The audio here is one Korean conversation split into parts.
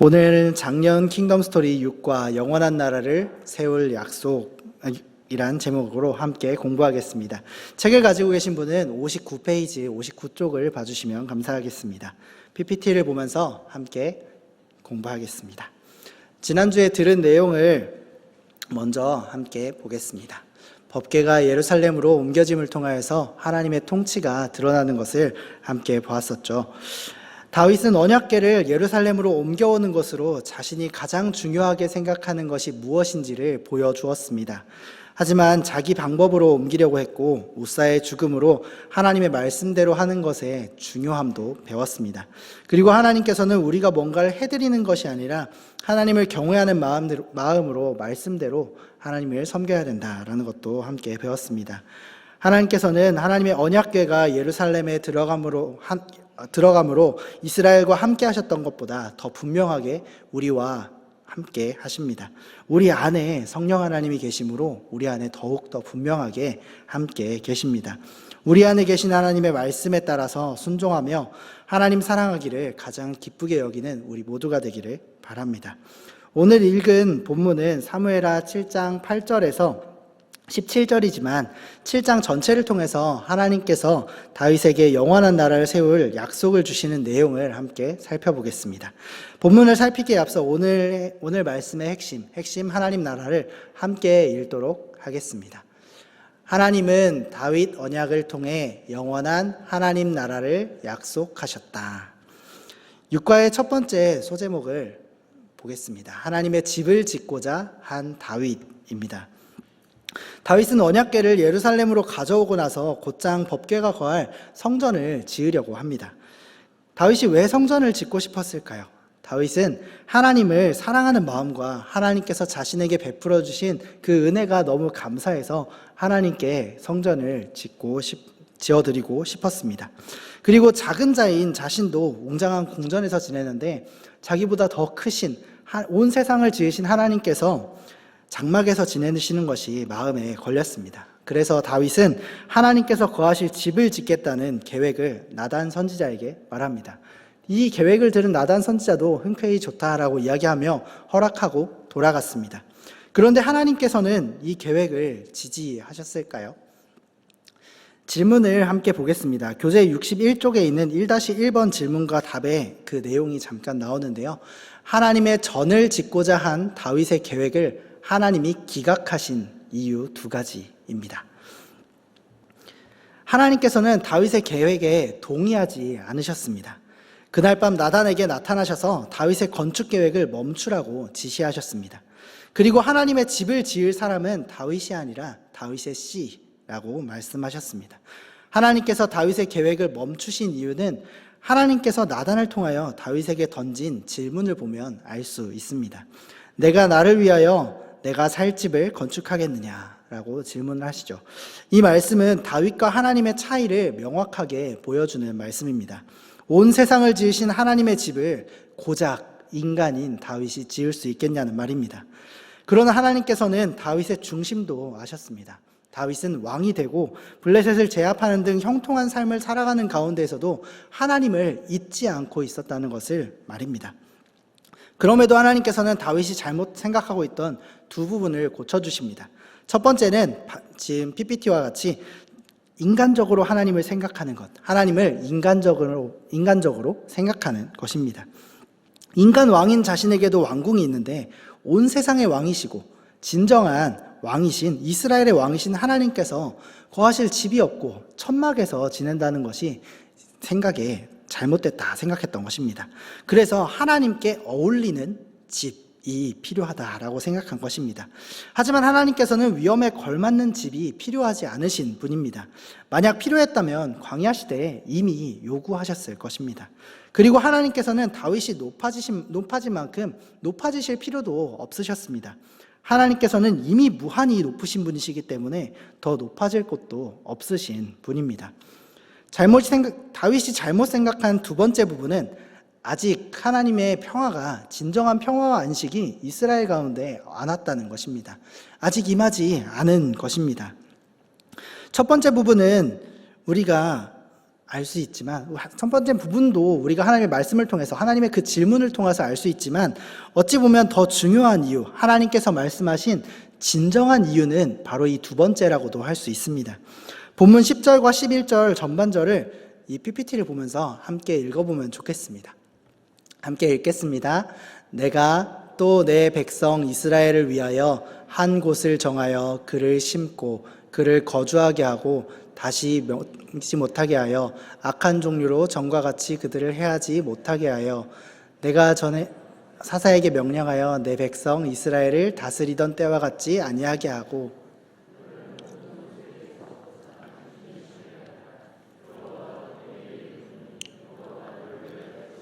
오늘은 작년 킹덤 스토리 6과 영원한 나라를 세울 약속이란 제목으로 함께 공부하겠습니다. 책을 가지고 계신 분은 59페이지 59쪽을 봐주시면 감사하겠습니다. PPT를 보면서 함께 공부하겠습니다. 지난주에 들은 내용을 먼저 함께 보겠습니다. 법계가 예루살렘으로 옮겨짐을 통하여서 하나님의 통치가 드러나는 것을 함께 보았었죠. 다윗은 언약궤를 예루살렘으로 옮겨오는 것으로 자신이 가장 중요하게 생각하는 것이 무엇인지를 보여주었습니다. 하지만 자기 방법으로 옮기려고 했고 우사의 죽음으로 하나님의 말씀대로 하는 것의 중요함도 배웠습니다. 그리고 하나님께서는 우리가 뭔가를 해드리는 것이 아니라 하나님을 경외하는 마음으로 말씀대로 하나님을 섬겨야 된다라는 것도 함께 배웠습니다. 하나님께서는 하나님의 언약궤가 예루살렘에 들어감으로 한, 들어감으로 이스라엘과 함께 하셨던 것보다 더 분명하게 우리와 함께 하십니다. 우리 안에 성령 하나님이 계심으로 우리 안에 더욱 더 분명하게 함께 계십니다. 우리 안에 계신 하나님의 말씀에 따라서 순종하며 하나님 사랑하기를 가장 기쁘게 여기는 우리 모두가 되기를 바랍니다. 오늘 읽은 본문은 사무엘하 7장 8절에서 17절이지만 7장 전체를 통해서 하나님께서 다윗에게 영원한 나라를 세울 약속을 주시는 내용을 함께 살펴보겠습니다. 본문을 살피기에 앞서 오늘, 오늘 말씀의 핵심, 핵심 하나님 나라를 함께 읽도록 하겠습니다. 하나님은 다윗 언약을 통해 영원한 하나님 나라를 약속하셨다. 육과의 첫 번째 소제목을 보겠습니다. 하나님의 집을 짓고자 한 다윗입니다. 다윗은 언약궤를 예루살렘으로 가져오고 나서 곧장 법궤가 거할 성전을 지으려고 합니다. 다윗이 왜 성전을 짓고 싶었을까요? 다윗은 하나님을 사랑하는 마음과 하나님께서 자신에게 베풀어 주신 그 은혜가 너무 감사해서 하나님께 성전을 짓고 싶, 지어드리고 싶었습니다. 그리고 작은 자인 자신도 웅장한 궁전에서 지내는데 자기보다 더 크신 온 세상을 지으신 하나님께서 장막에서 지내시는 것이 마음에 걸렸습니다. 그래서 다윗은 하나님께서 거하실 집을 짓겠다는 계획을 나단 선지자에게 말합니다. 이 계획을 들은 나단 선지자도 흔쾌히 좋다라고 이야기하며 허락하고 돌아갔습니다. 그런데 하나님께서는 이 계획을 지지하셨을까요? 질문을 함께 보겠습니다. 교재 61쪽에 있는 1-1번 질문과 답의 그 내용이 잠깐 나오는데요. 하나님의 전을 짓고자 한 다윗의 계획을 하나님이 기각하신 이유 두 가지입니다. 하나님께서는 다윗의 계획에 동의하지 않으셨습니다. 그날 밤 나단에게 나타나셔서 다윗의 건축 계획을 멈추라고 지시하셨습니다. 그리고 하나님의 집을 지을 사람은 다윗이 아니라 다윗의 씨라고 말씀하셨습니다. 하나님께서 다윗의 계획을 멈추신 이유는 하나님께서 나단을 통하여 다윗에게 던진 질문을 보면 알 수 있습니다. 내가 나를 위하여 내가 살 집을 건축하겠느냐? 라고 질문을 하시죠. 이 말씀은 다윗과 하나님의 차이를 명확하게 보여주는 말씀입니다. 온 세상을 지으신 하나님의 집을 고작 인간인 다윗이 지을 수 있겠냐는 말입니다. 그러나 하나님께서는 다윗의 중심도 아셨습니다. 다윗은 왕이 되고 블레셋을 제압하는 등 형통한 삶을 살아가는 가운데에서도 하나님을 잊지 않고 있었다는 것을 말입니다. 그럼에도 하나님께서는 다윗이 잘못 생각하고 있던 두 부분을 고쳐주십니다. 첫 번째는 지금 PPT와 같이 인간적으로 하나님을 생각하는 것, 하나님을 인간적으로, 인간적으로 생각하는 것입니다. 인간 왕인 자신에게도 왕궁이 있는데 온 세상의 왕이시고 진정한 왕이신 이스라엘의 왕이신 하나님께서 거하실 집이 없고 천막에서 지낸다는 것이 생각에 잘못됐다 생각했던 것입니다. 그래서 하나님께 어울리는 집이 필요하다라고 생각한 것입니다. 하지만 하나님께서는 위험에 걸맞는 집이 필요하지 않으신 분입니다. 만약 필요했다면 광야 시대에 이미 요구하셨을 것입니다. 그리고 하나님께서는 다윗이 높아지신, 높아진 만큼 높아지실 필요도 없으셨습니다. 하나님께서는 이미 무한히 높으신 분이시기 때문에 더 높아질 곳도 없으신 분입니다. 잘못 생각, 다윗이 잘못 생각한 두 번째 부분은 아직 하나님의 평화가 진정한 평화와 안식이 이스라엘 가운데 안 왔다는 것입니다. 아직 임하지 않은 것입니다. 첫 번째 부분은 우리가 알 수 있지만 첫 번째 부분도 우리가 하나님의 말씀을 통해서 하나님의 그 질문을 통해서 알 수 있지만 어찌 보면 더 중요한 이유 하나님께서 말씀하신 진정한 이유는 바로 이 두 번째라고도 할 수 있습니다. 본문 10절과 11절 전반절을 이 PPT를 보면서 함께 읽어보면 좋겠습니다. 함께 읽겠습니다. 내가 또 내 백성 이스라엘을 위하여 한 곳을 정하여 그를 심고 그를 거주하게 하고 다시 명지 못하게 하여 악한 종류로 전과 같이 그들을 해하지 못하게 하여 내가 전에 사사에게 명령하여 내 백성 이스라엘을 다스리던 때와 같지 아니하게 하고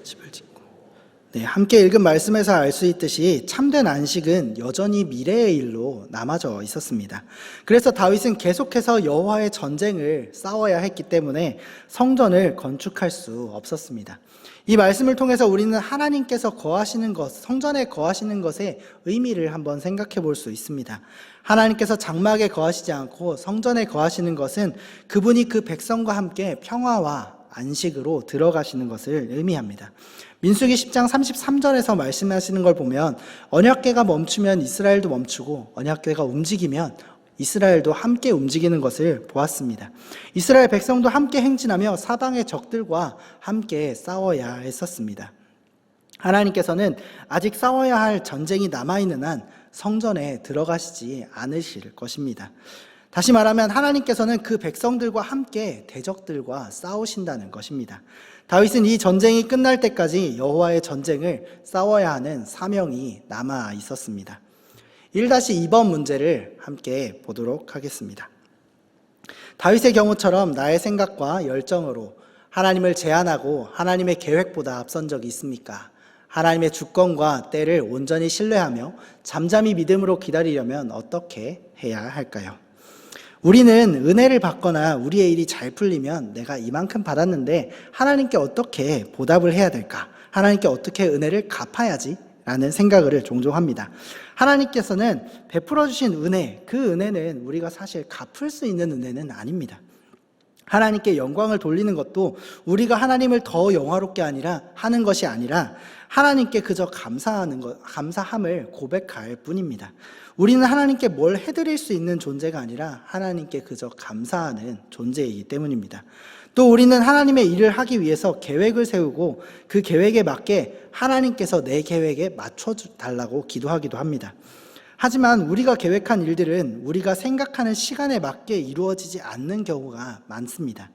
집을 짓고 네, 함께 읽은 말씀에서 알 수 있듯이 참된 안식은 여전히 미래의 일로 남아져 있었습니다. 그래서 다윗은 계속해서 여호와의 전쟁을 싸워야 했기 때문에 성전을 건축할 수 없었습니다. 이 말씀을 통해서 우리는 하나님께서 거하시는 것, 성전에 거하시는 것의 의미를 한번 생각해 볼 수 있습니다. 하나님께서 장막에 거하시지 않고 성전에 거하시는 것은 그분이 그 백성과 함께 평화와 안식으로 들어가시는 것을 의미합니다. 민수기 10장 33절에서 말씀하시는 걸 보면 언약궤가 멈추면 이스라엘도 멈추고 언약궤가 움직이면 이스라엘도 함께 움직이는 것을 보았습니다. 이스라엘 백성도 함께 행진하며 사방의 적들과 함께 싸워야 했었습니다. 하나님께서는 아직 싸워야 할 전쟁이 남아있는 한 성전에 들어가시지 않으실 것입니다. 다시 말하면 하나님께서는 그 백성들과 함께 대적들과 싸우신다는 것입니다. 다윗은 이 전쟁이 끝날 때까지 여호와의 전쟁을 싸워야 하는 사명이 남아 있었습니다. 1-2번 문제를 함께 보도록 하겠습니다. 다윗의 경우처럼 나의 생각과 열정으로 하나님을 제한하고 하나님의 계획보다 앞선 적이 있습니까? 하나님의 주권과 때를 온전히 신뢰하며 잠잠히 믿음으로 기다리려면 어떻게 해야 할까요? 우리는 은혜를 받거나 우리의 일이 잘 풀리면 내가 이만큼 받았는데 하나님께 어떻게 보답을 해야 될까? 하나님께 어떻게 은혜를 갚아야지? 라는 생각을 종종 합니다. 하나님께서는 베풀어 주신 은혜, 그 은혜는 우리가 사실 갚을 수 있는 은혜는 아닙니다. 하나님께 영광을 돌리는 것도 우리가 하나님을 더 영화롭게 아니라 하는 것이 아니라 하나님께 그저 감사하는 것, 감사함을 고백할 뿐입니다. 우리는 하나님께 뭘 해드릴 수 있는 존재가 아니라 하나님께 그저 감사하는 존재이기 때문입니다. 또 우리는 하나님의 일을 하기 위해서 계획을 세우고 그 계획에 맞게 하나님께서 내 계획에 맞춰 달라고 기도하기도 합니다. 하지만 우리가 계획한 일들은 우리가 생각하는 시간에 맞게 이루어지지 않는 경우가 많습니다.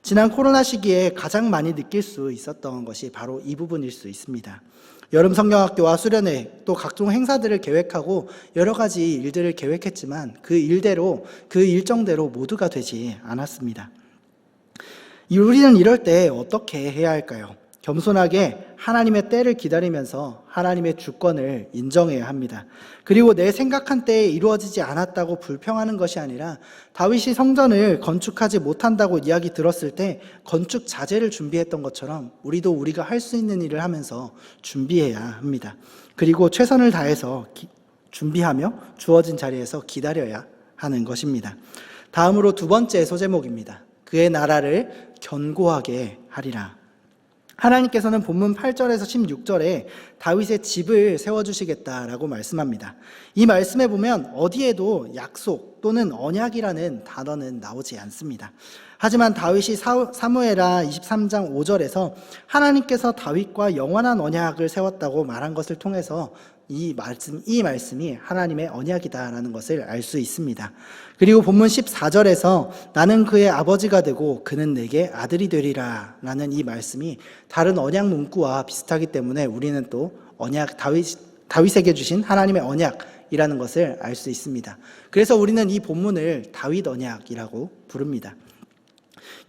지난 코로나 시기에 가장 많이 느낄 수 있었던 것이 바로 이 부분일 수 있습니다. 여름 성경학교와 수련회 또 각종 행사들을 계획하고 여러 가지 일들을 계획했지만 그 일대로 그 일정대로 모두가 되지 않았습니다. 우리는 이럴 때 어떻게 해야 할까요? 겸손하게 하나님의 때를 기다리면서 하나님의 주권을 인정해야 합니다. 그리고 내 생각한 때에 이루어지지 않았다고 불평하는 것이 아니라 다윗이 성전을 건축하지 못한다고 이야기 들었을 때 건축 자재를 준비했던 것처럼 우리도 우리가 할 수 있는 일을 하면서 준비해야 합니다. 그리고 최선을 다해서 기, 준비하며 주어진 자리에서 기다려야 하는 것입니다. 다음으로 두 번째 소제목입니다. 그의 나라를 견고하게 하리라. 하나님께서는 본문 8절에서 16절에 다윗의 집을 세워주시겠다라고 말씀합니다. 이 말씀에 보면 어디에도 약속 또는 언약이라는 단어는 나오지 않습니다. 하지만 다윗이 사무에라 23장 5절에서 하나님께서 다윗과 영원한 언약을 세웠다고 말한 것을 통해서 이 말씀, 이 말씀이 하나님의 언약이다라는 것을 알 수 있습니다. 그리고 본문 14절에서 나는 그의 아버지가 되고 그는 내게 아들이 되리라 라는 이 말씀이 다른 언약 문구와 비슷하기 때문에 우리는 또 언약, 다윗, 다윗에게 주신 하나님의 언약이라는 것을 알 수 있습니다. 그래서 우리는 이 본문을 다윗 언약이라고 부릅니다.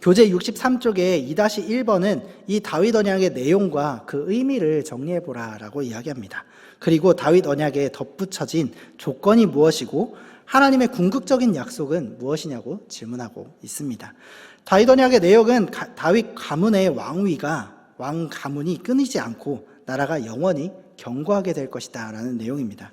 교재 63쪽에 2-1번은 이 다윗 언약의 내용과 그 의미를 정리해 보라라고 이야기합니다. 그리고 다윗 언약에 덧붙여진 조건이 무엇이고 하나님의 궁극적인 약속은 무엇이냐고 질문하고 있습니다. 다윗 언약의 내용은 다윗 가문의 왕위가 왕 가문이 끊이지 않고 나라가 영원히 견고하게 될 것이다라는 내용입니다.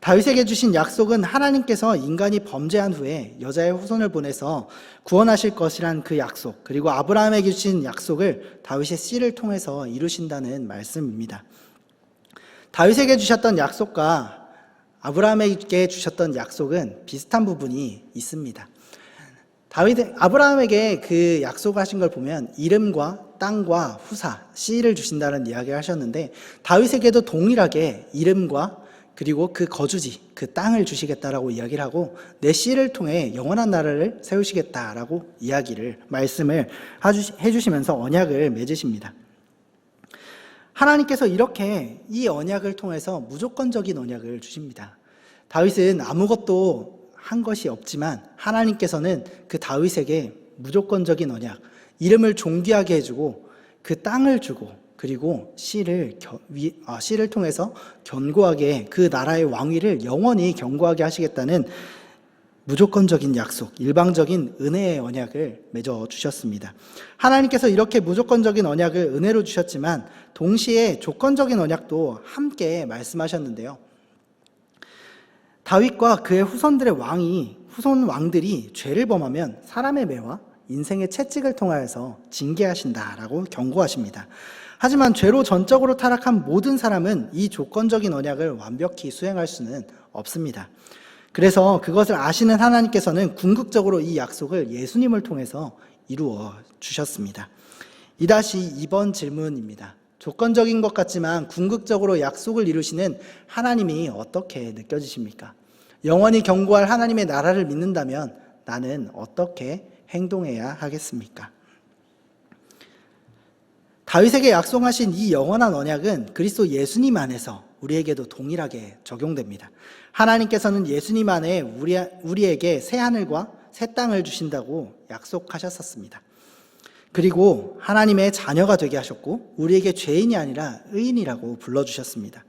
다윗에게 주신 약속은 하나님께서 인간이 범죄한 후에 여자의 후손을 보내서 구원하실 것이란 그 약속, 그리고 아브라함에게 주신 약속을 다윗의 씨를 통해서 이루신다는 말씀입니다. 다윗에게 주셨던 약속과 아브라함에게 주셨던 약속은 비슷한 부분이 있습니다. 다윗 아브라함에게 그 약속하신 걸 보면 이름과 땅과 후사 씨를 주신다는 이야기를 하셨는데 다윗에게도 동일하게 이름과 그리고 그 거주지 그 땅을 주시겠다라고 이야기를 하고 내 씨를 통해 영원한 나라를 세우시겠다라고 이야기를 말씀을 해주시면서 언약을 맺으십니다. 하나님께서 이렇게 이 언약을 통해서 무조건적인 언약을 주십니다. 다윗은 아무것도 한 것이 없지만 하나님께서는 그 다윗에게 무조건적인 언약, 이름을 존귀하게 해주고 그 땅을 주고 그리고 씨를 겨, 위, 아, 씨를 통해서 견고하게 그 나라의 왕위를 영원히 견고하게 하시겠다는 무조건적인 약속, 일방적인 은혜의 언약을 맺어 주셨습니다. 하나님께서 이렇게 무조건적인 언약을 은혜로 주셨지만 동시에 조건적인 언약도 함께 말씀하셨는데요. 다윗과 그의 후손들의 왕이 후손 왕들이 죄를 범하면 사람의 매와 인생의 채찍을 통하여서 징계하신다라고 경고하십니다. 하지만 죄로 전적으로 타락한 모든 사람은 이 조건적인 언약을 완벽히 수행할 수는 없습니다. 그래서 그것을 아시는 하나님께서는 궁극적으로 이 약속을 예수님을 통해서 이루어 주셨습니다. 이다시 2번 질문입니다. 조건적인 것 같지만 궁극적으로 약속을 이루시는 하나님이 어떻게 느껴지십니까? 영원히 경고할 하나님의 나라를 믿는다면 나는 어떻게 행동해야 하겠습니까? 다윗에게 약속하신 이 영원한 언약은 그리스도 예수님 안에서 우리에게도 동일하게 적용됩니다. 하나님께서는 예수님 안에 우리, 우리에게 새 하늘과 새 땅을 주신다고 약속하셨었습니다. 그리고 하나님의 자녀가 되게 하셨고 우리에게 죄인이 아니라 의인이라고 불러주셨습니다.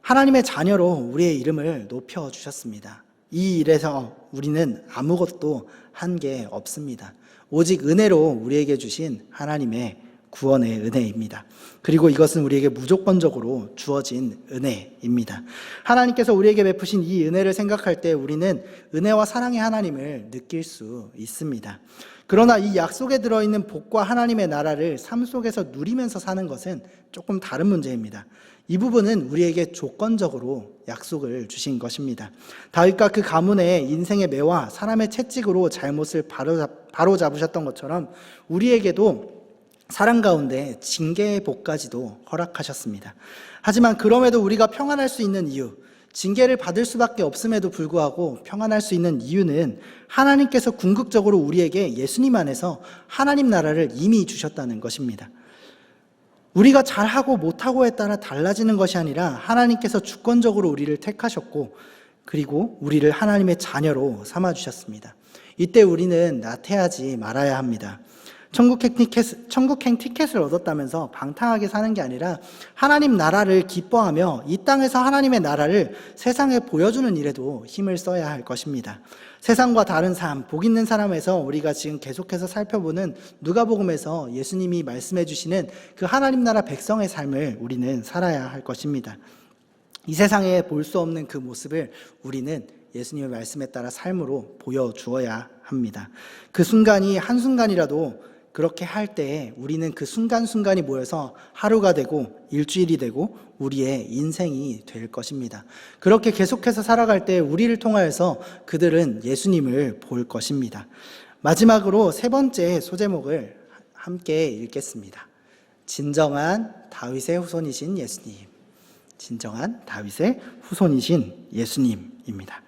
하나님의 자녀로 우리의 이름을 높여 주셨습니다. 이 일에서 우리는 아무것도 한 게 없습니다. 오직 은혜로 우리에게 주신 하나님의 구원의 은혜입니다. 그리고 이것은 우리에게 무조건적으로 주어진 은혜입니다. 하나님께서 우리에게 베푸신 이 은혜를 생각할 때 우리는 은혜와 사랑의 하나님을 느낄 수 있습니다. 그러나 이 약속에 들어있는 복과 하나님의 나라를 삶 속에서 누리면서 사는 것은 조금 다른 문제입니다. 이 부분은 우리에게 조건적으로 약속을 주신 것입니다. 다윗과 그 가문의 인생의 매와 사람의 채찍으로 잘못을 바로잡, 바로잡으셨던 것처럼 우리에게도 사랑 가운데 징계의 복까지도 허락하셨습니다. 하지만 그럼에도 우리가 평안할 수 있는 이유, 징계를 받을 수밖에 없음에도 불구하고 평안할 수 있는 이유는 하나님께서 궁극적으로 우리에게 예수님 안에서 하나님 나라를 이미 주셨다는 것입니다. 우리가 잘하고 못하고에 따라 달라지는 것이 아니라 하나님께서 주권적으로 우리를 택하셨고 그리고 우리를 하나님의 자녀로 삼아주셨습니다. 이때 우리는 나태하지 말아야 합니다. 천국행 티켓, 천국행 티켓을 얻었다면서 방탕하게 사는 게 아니라 하나님 나라를 기뻐하며 이 땅에서 하나님의 나라를 세상에 보여주는 일에도 힘을 써야 할 것입니다. 세상과 다른 삶, 복 있는 사람에서 우리가 지금 계속해서 살펴보는 누가복음에서 예수님이 말씀해 주시는 그 하나님 나라 백성의 삶을 우리는 살아야 할 것입니다. 이 세상에 볼 수 없는 그 모습을 우리는 예수님의 말씀에 따라 삶으로 보여주어야 합니다. 그 순간이 한순간이라도 그렇게 할 때에 우리는 그 순간순간이 모여서 하루가 되고 일주일이 되고 우리의 인생이 될 것입니다. 그렇게 계속해서 살아갈 때 우리를 통하여서 그들은 예수님을 볼 것입니다. 마지막으로 세 번째 소제목을 함께 읽겠습니다. 진정한 다윗의 후손이신 예수님. 진정한 다윗의 후손이신 예수님입니다.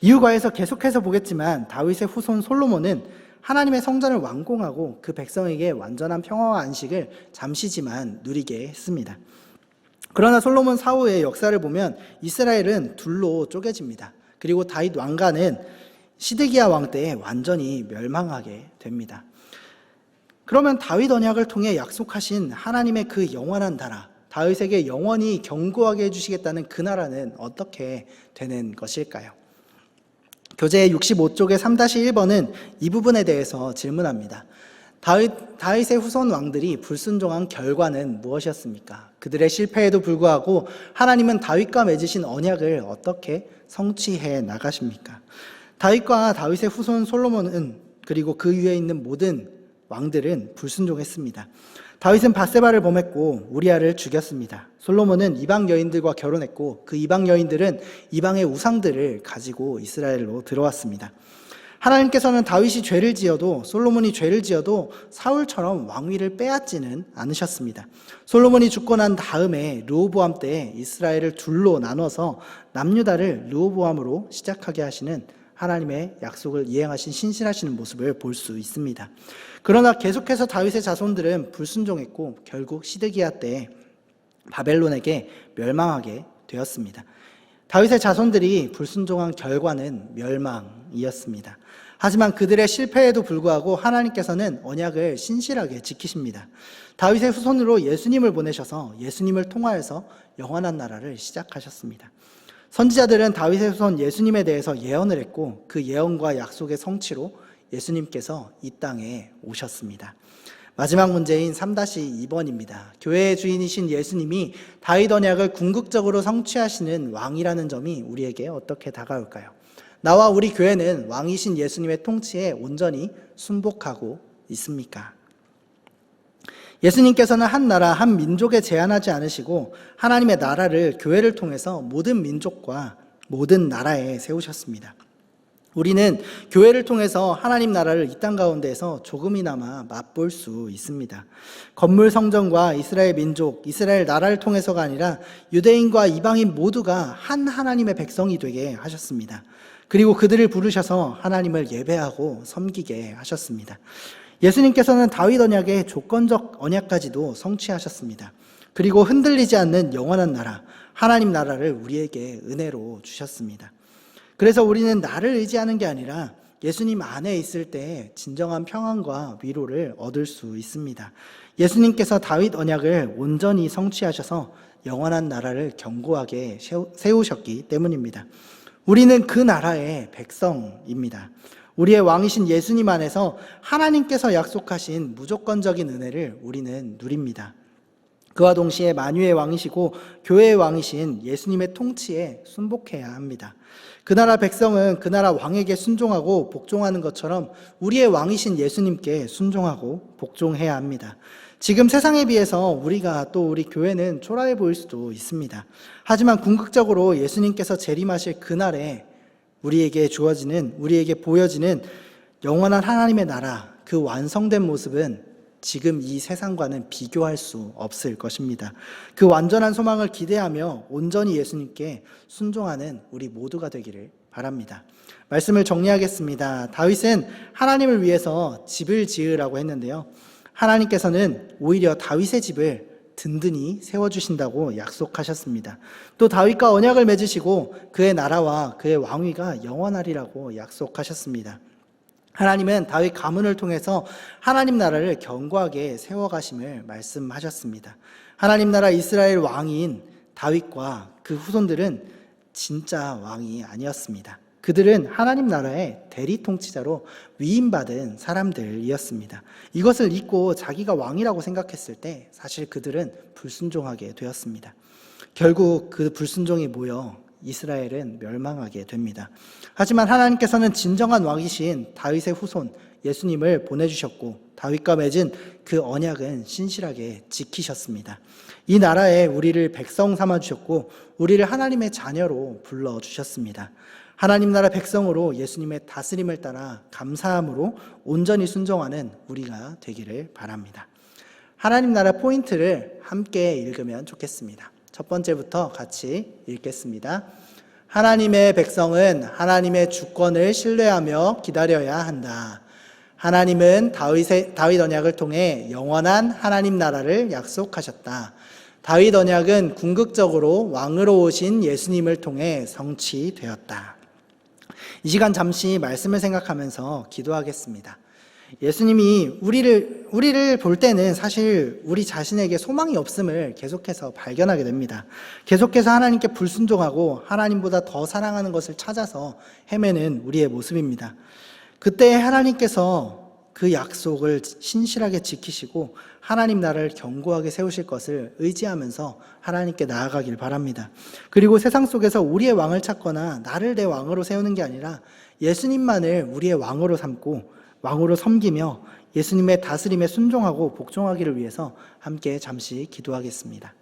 이유가에서 계속해서 보겠지만 다윗의 후손 솔로몬은 하나님의 성전을 완공하고 그 백성에게 완전한 평화와 안식을 잠시지만 누리게 했습니다. 그러나 솔로몬 사후의 역사를 보면 이스라엘은 둘로 쪼개집니다. 그리고 다윗 왕가는 시드기야 왕 때에 완전히 멸망하게 됩니다. 그러면 다윗 언약을 통해 약속하신 하나님의 그 영원한 나라, 다윗에게 영원히 견고하게 해주시겠다는 그 나라는 어떻게 되는 것일까요? 교재 65쪽의 3-1번은 이 부분에 대해서 질문합니다. 다윗, 다윗의 후손 왕들이 불순종한 결과는 무엇이었습니까? 그들의 실패에도 불구하고 하나님은 다윗과 맺으신 언약을 어떻게 성취해 나가십니까? 다윗과 다윗의 후손 솔로몬은 그리고 그 위에 있는 모든 왕들은 불순종했습니다. 다윗은 바세바를 범했고 우리아를 죽였습니다. 솔로몬은 이방 여인들과 결혼했고 그 이방 여인들은 이방의 우상들을 가지고 이스라엘로 들어왔습니다. 하나님께서는 다윗이 죄를 지어도 솔로몬이 죄를 지어도 사울처럼 왕위를 빼앗지는 않으셨습니다. 솔로몬이 죽고 난 다음에 르호보암 때 이스라엘을 둘로 나눠서 남유다를 르호보암으로 시작하게 하시는 하나님의 약속을 이행하신 신실하시는 모습을 볼 수 있습니다. 그러나 계속해서 다윗의 자손들은 불순종했고 결국 시드기야 때 바벨론에게 멸망하게 되었습니다. 다윗의 자손들이 불순종한 결과는 멸망이었습니다. 하지만 그들의 실패에도 불구하고 하나님께서는 언약을 신실하게 지키십니다. 다윗의 후손으로 예수님을 보내셔서 예수님을 통하여서 영원한 나라를 시작하셨습니다. 선지자들은 다윗의 후손 예수님에 대해서 예언을 했고 그 예언과 약속의 성취로 예수님께서 이 땅에 오셨습니다. 마지막 문제인 3-2번입니다. 교회의 주인이신 예수님이 다윗 언약을 궁극적으로 성취하시는 왕이라는 점이 우리에게 어떻게 다가올까요? 나와 우리 교회는 왕이신 예수님의 통치에 온전히 순복하고 있습니까? 예수님께서는 한 나라, 한 민족에 제한하지 않으시고 하나님의 나라를 교회를 통해서 모든 민족과 모든 나라에 세우셨습니다. 우리는 교회를 통해서 하나님 나라를 이 땅 가운데에서 조금이나마 맛볼 수 있습니다. 건물 성전과 이스라엘 민족, 이스라엘 나라를 통해서가 아니라 유대인과 이방인 모두가 한 하나님의 백성이 되게 하셨습니다. 그리고 그들을 부르셔서 하나님을 예배하고 섬기게 하셨습니다. 예수님께서는 다윗 언약의 조건적 언약까지도 성취하셨습니다. 그리고 흔들리지 않는 영원한 나라, 하나님 나라를 우리에게 은혜로 주셨습니다. 그래서 우리는 나를 의지하는 게 아니라 예수님 안에 있을 때 진정한 평안과 위로를 얻을 수 있습니다. 예수님께서 다윗 언약을 온전히 성취하셔서 영원한 나라를 견고하게 세우셨기 때문입니다. 우리는 그 나라의 백성입니다. 우리의 왕이신 예수님 안에서 하나님께서 약속하신 무조건적인 은혜를 우리는 누립니다. 그와 동시에 만유의 왕이시고 교회의 왕이신 예수님의 통치에 순복해야 합니다. 그 나라 백성은 그 나라 왕에게 순종하고 복종하는 것처럼 우리의 왕이신 예수님께 순종하고 복종해야 합니다. 지금 세상에 비해서 우리가 또 우리 교회는 초라해 보일 수도 있습니다. 하지만 궁극적으로 예수님께서 재림하실 그날에 우리에게 주어지는, 우리에게 보여지는 영원한 하나님의 나라, 그 완성된 모습은 지금 이 세상과는 비교할 수 없을 것입니다. 그 완전한 소망을 기대하며 온전히 예수님께 순종하는 우리 모두가 되기를 바랍니다. 말씀을 정리하겠습니다. 다윗은 하나님을 위해서 집을 지으라고 했는데요. 하나님께서는 오히려 다윗의 집을 든든히 세워주신다고 약속하셨습니다. 또 다윗과 언약을 맺으시고 그의 나라와 그의 왕위가 영원하리라고 약속하셨습니다. 하나님은 다윗 가문을 통해서 하나님 나라를 견고하게 세워가심을 말씀하셨습니다. 하나님 나라 이스라엘 왕인 다윗과 그 후손들은 진짜 왕이 아니었습니다. 그들은 하나님 나라의 대리 통치자로 위임받은 사람들이었습니다. 이것을 잊고 자기가 왕이라고 생각했을 때 사실 그들은 불순종하게 되었습니다. 결국 그 불순종이 모여 이스라엘은 멸망하게 됩니다. 하지만 하나님께서는 진정한 왕이신 다윗의 후손 예수님을 보내주셨고 다윗과 맺은 그 언약은 신실하게 지키셨습니다. 이 나라에 우리를 백성 삼아 주셨고 우리를 하나님의 자녀로 불러 주셨습니다. 하나님 나라 백성으로 예수님의 다스림을 따라 감사함으로 온전히 순종하는 우리가 되기를 바랍니다. 하나님 나라 포인트를 함께 읽으면 좋겠습니다. 첫 번째부터 같이 읽겠습니다. 하나님의 백성은 하나님의 주권을 신뢰하며 기다려야 한다. 하나님은 다윗의, 다윗 언약을 통해 영원한 하나님 나라를 약속하셨다. 다윗 언약은 궁극적으로 왕으로 오신 예수님을 통해 성취되었다. 이 시간 잠시 말씀을 생각하면서 기도하겠습니다. 예수님이 우리를, 우리를 볼 때는 사실 우리 자신에게 소망이 없음을 계속해서 발견하게 됩니다. 계속해서 하나님께 불순종하고 하나님보다 더 사랑하는 것을 찾아서 헤매는 우리의 모습입니다. 그때 하나님께서 그 약속을 신실하게 지키시고 하나님 나라를 견고하게 세우실 것을 의지하면서 하나님께 나아가길 바랍니다. 그리고 세상 속에서 우리의 왕을 찾거나 나를 내 왕으로 세우는 게 아니라 예수님만을 우리의 왕으로 삼고 왕으로 섬기며 예수님의 다스림에 순종하고 복종하기를 위해서 함께 잠시 기도하겠습니다.